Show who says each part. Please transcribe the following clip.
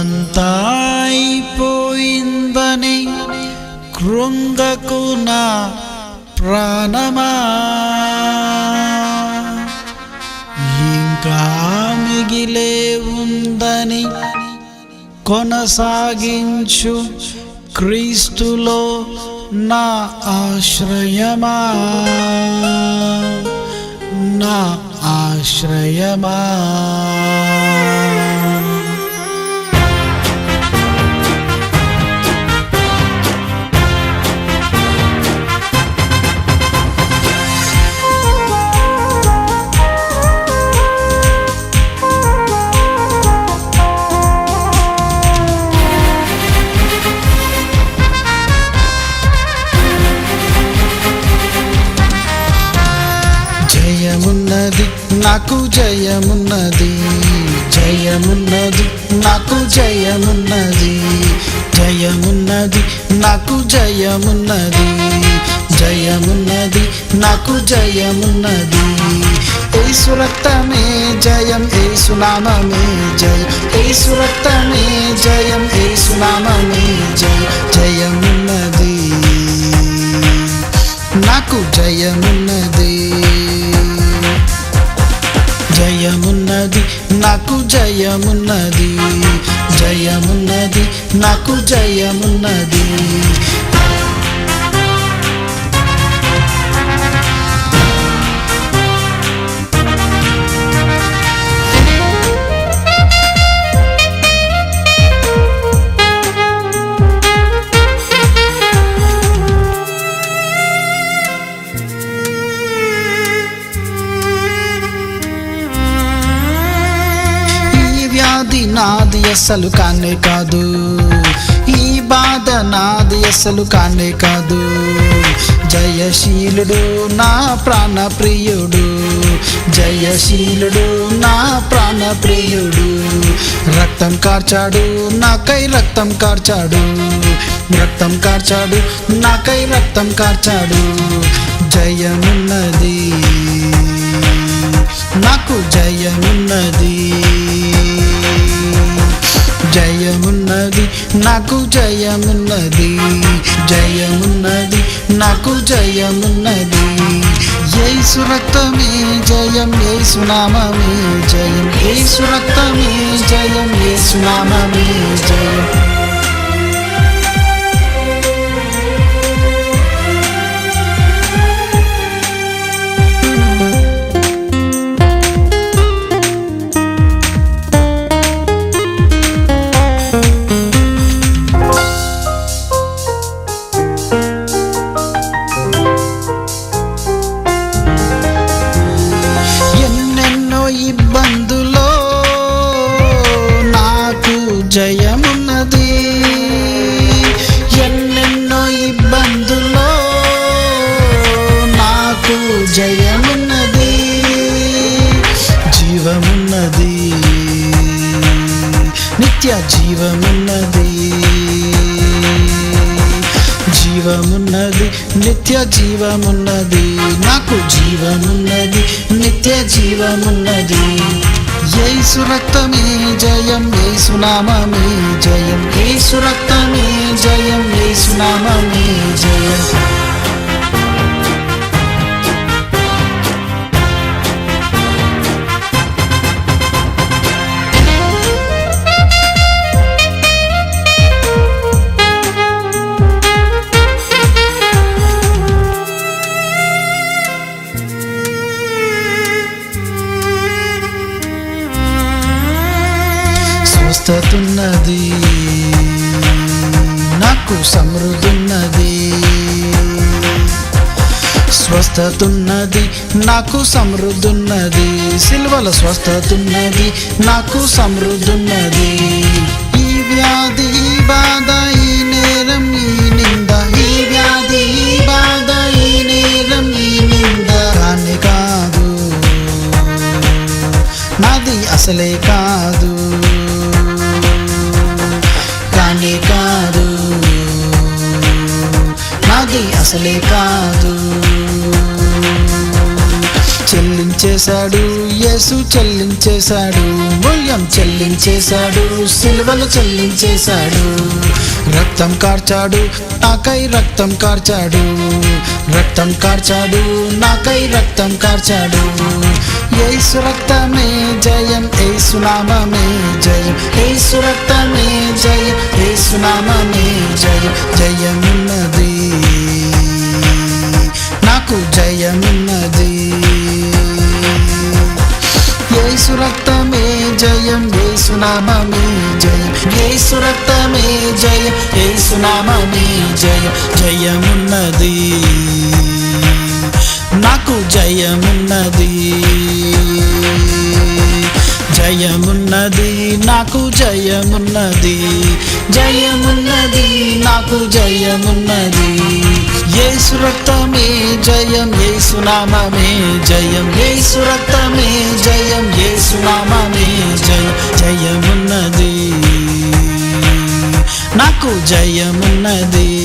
Speaker 1: అంతా అయిపోయిందని కృంగకు నా ప్రాణమా. ఇంకా మిగిలే ఉందని కొనసాగించు క్రీస్తులో నా ఆశ్రయమా. నా ఆశ్రయమా. నాకు జయమున్నది. జయమున్నది నాకు జయమున్నది. జయమున్నది నాకు జయమున్నది. జయమున్నది నాకు జయమున్నది. ఏసు రక్తమే జయం ఏసు నామమే జయ. ఏసు రక్తమే జయం ఏసు నామమే జయ. జయమున్నది నాకు జయమున్నది. నాకు జయమున్నది జయమున్నది నాకు జయమున్నది. నాది నాది అసలు కానే కాదు. ఈ బాధ నాది అసలు కానే కాదు. జయశీలుడు నా ప్రాణ ప్రియుడు. జయశీలుడు నా ప్రాణ ప్రియుడు. రక్తం కార్చాడు నాకై రక్తం కార్చాడు. రక్తం కార్చాడు నాకై రక్తం కార్చాడు. జయమున్నది నాకు జయమున్నది. జయమున్నది నాకు జయమున్నది. జయమున్నది నాకు జయమున్నది. ఏసు రక్తమే జయం ఏసు నామమే జయం. ఏసు రక్తమే జయం ఏసు నామమే జయం. జీవమున్నది. జీవమున్నది నిత్య జీవమున్నది. నాకు జీవమున్నది నిత్య జీవమున్నది. ఏసు రక్తమే జయం ఏసు నామమే జయం. ఏసు రక్తమే జయం ఏసు నామమే జయం. స్వస్థతున్నది నాకు సమృద్ధున్నది. స్వస్థతున్నది నాకు సమృద్ధున్నది. సిల్వల స్వస్థతున్నది నాకు సమృద్ధున్నది. ఈ వ్యాధి ఈ బాధ ఈ నేరం ఈ నింద. ఈ వ్యాధి ఈ బాధ ఈ నేరం ఈ నింద. కాని కాదు. నాది అసలే కాదు. అది అసలే కాదు. చెల్లించేశాడు యేసు చెల్లించేశాడు. మూల్యం చెల్లించేశాడు సిలువలు చెల్లించేశాడు. రక్తం కార్చాడు నాకై రక్తం కార్చాడు. రక్తం కార్చాడు నాకై రక్తం కార్చాడు. ఏసు రక్తమే జయం ఏసు నామమే జయం. ఏసు రక్తమే జయం ఏసు నామమే జయం. జయం యేసు రక్తమే జయం యేసు నామమే జయం యేసు రక్తమే జయం యేసు నామమే జయం జయమున్నది. నాకు జయమున్నది. జయమున్నది నాకు జయమున్నది. జయమున్నది నాకు జయమున్నది. యేసు రక్తమే జయం యేసు నామమే జయం యేసు రక్తమే జయం యేసు నామమే జయం జయమున్నది. నాకు జయమున్నది.